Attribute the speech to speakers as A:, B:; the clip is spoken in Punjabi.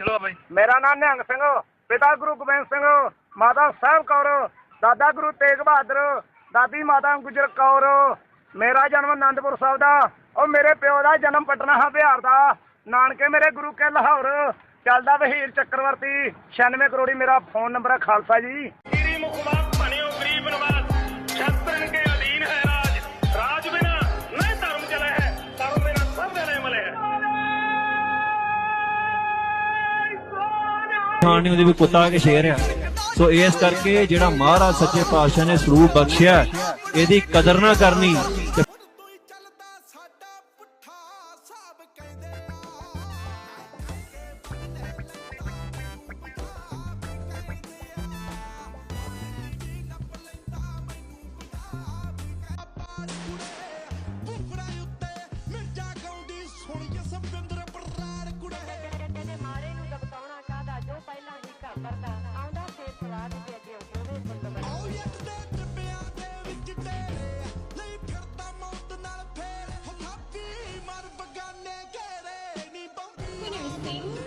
A: ਚਲੋ ਬਾਈ।
B: ਮੇਰਾ ਨਾਮ ਨਿਹੰਗ ਸਿੰਘ ਪਿਤਾ ਗੁਰੂ ਗੋਬਿੰਦ ਸਿੰਘ ਮਾਤਾ ਸਾਹਿਬ ਕੌਰ ਦਾਦਾ ਗੁਰੂ ਤੇਗ ਬਹਾਦਰ ਦਾਦੀ ਮਾਤਾ ਗੁਜਰ ਕੌਰ ਮੇਰਾ ਜਨਮ ਆਨੰਦਪੁਰ ਸਾਹਿਬ ਦਾ ਉਹ ਮੇਰੇ ਪਿਓ ਦਾ ਜਨਮ ਪਟਨਾ ਹੈ ਬਿਹਾਰ ਦਾ ਨਾਨਕੇ ਮੇਰੇ ਗੁਰੂ ਕੇ ਲਾਹੌਰ ਚੱਲਦਾ ਵਹੀਰ ਚੱਕਰਵਰਤੀ 96 ਕਰੋੜੀ ਮੇਰਾ ਫੋਨ ਨੰਬਰ ਹੈ ਖਾਲਸਾ ਜੀ।
A: ਤੇਰੀ ਮੁਖਵਾਕ ਬਣਿਓ ਗਰੀਬ ਨਵਾਜ਼
C: ਖਾਣ ਨਹੀਂ ਉਹਦੇ ਵੀ ਕੁੱਤਾ ਕੇ ਸ਼ੇਰ ਆ। ਸੋ ਇਸ ਕਰਕੇ ਜਿਹੜਾ ਮਹਾਰਾਜ ਸੱਚੇ ਪਾਤਸ਼ਾਹ ਨੇ ਸਰੂਪ ਬਖਸ਼ਿਆ, ਇਹਦੀ ਕਦਰ ਨਾ ਕਰਨੀ ਤੇ
D: ਆਉਂਦਾ ਫੇਰ ਸਵਾਦ ਤੇ ਅੱਗੇ ਉਹਦੇ ਫੁੱਲ
E: ਆਓ ਇੱਕ ਦੇ ਟਿੱਬਿਆਂ ਦੇ ਵਿੱਚ ਡੇਰੇ ਲਈ ਫਿਰਦਾ ਮੌਤ ਨਾਲ ਫੇਰ ਹੋ ਥਾਪੀ ਮਰ ਬਗਾਨੇ ਘੇਰੇ ਨਹੀਂ ਬੰਦੀ
F: When you sing,